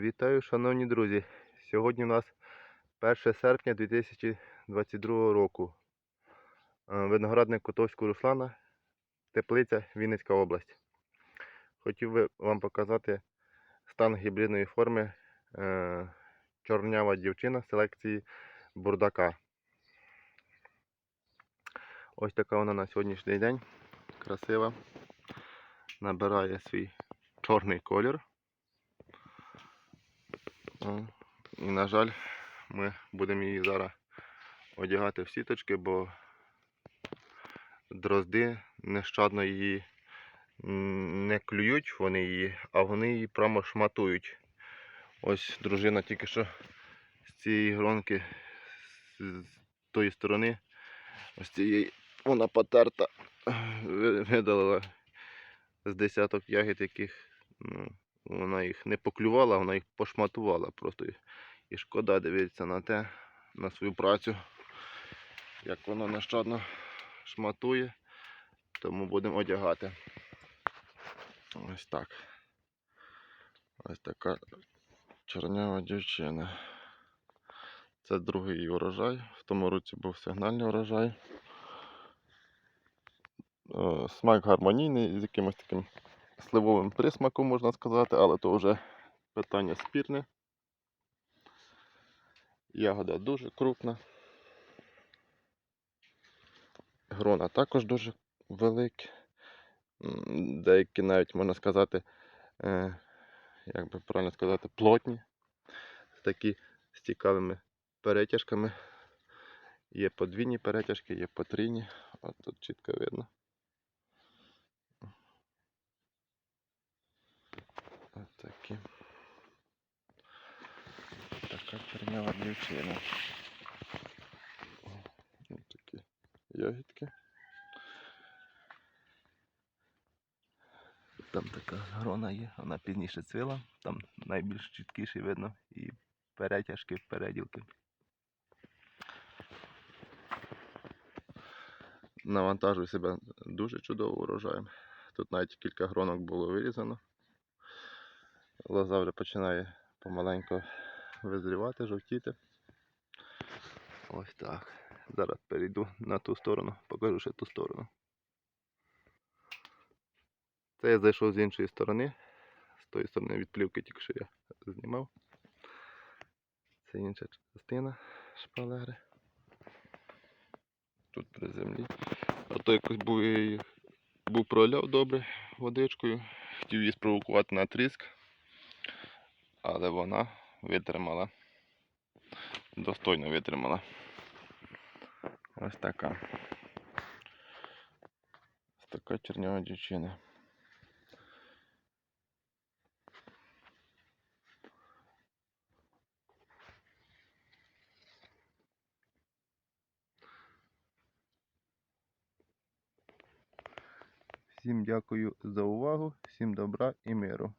Вітаю, шановні друзі! Сьогодні у нас 1 серпня 2022 року. Е, Виноградник Котовського Руслана, Теплиця, Вінницька область. Хотів би вам показати стан гібридної форми е, чорнява дівчина селекції бурдака. Ось така вона на сьогоднішній день. Красива. Набирає свій чорний колір. О, І, на жаль, ми будемо її зараз одягати в сіточки, бо дрозди нещадно її не клюють вони її, а вони її прямо шматують. Ось дружина тільки що з цієї гронки, з тої сторони, ось цієї вона потерта, видалила з десяток ягід, яких ну, вона їх не поклювала, вона їх пошматувала просто. І- шкода дивитися на те, на свою працю, як воно нещадно шматує. Тому будемо одягати. Ось так. Ось така чорнява дівчина. Це другий її урожай. В тому році був сигнальний урожай. Е, Смак гармонійний з якимось таким сливовим присмаком, можна сказати, але то вже питання спірне. Ягода дуже крупна. Грона також дуже великі. Деякі навіть можна сказати, е, як би правильно сказати, плотні. Такі з цікавими перетяжками. Є подвійні перетяжки, є потрійні. От тут чітко видно. Ось такі. Така чорнява дівчина. Ось такі. Там така грона є, вона пізніше цвіла, там найбільш чіткіше видно і перетяжки, переділки. Навантажую себе дуже чудово урожаєм. Тут навіть кілька гронок було вирізано. Лоза починає помаленьку визрівати, жовтіти. Ось так. Зараз перейду на ту сторону, покажу ще ту сторону. Це я зайшов з іншої сторони. З тої сторони від плівки тільки що я знімав. Це інша частина шпалери. Тут при землі. А то якось був, був проляв добре водичкою. Хотів її спровокувати на тріск. Але вона витримала. Достойно витримала. Ось така. Ось така чорнява дівчина. Всім дякую за увагу, всім добра і миру.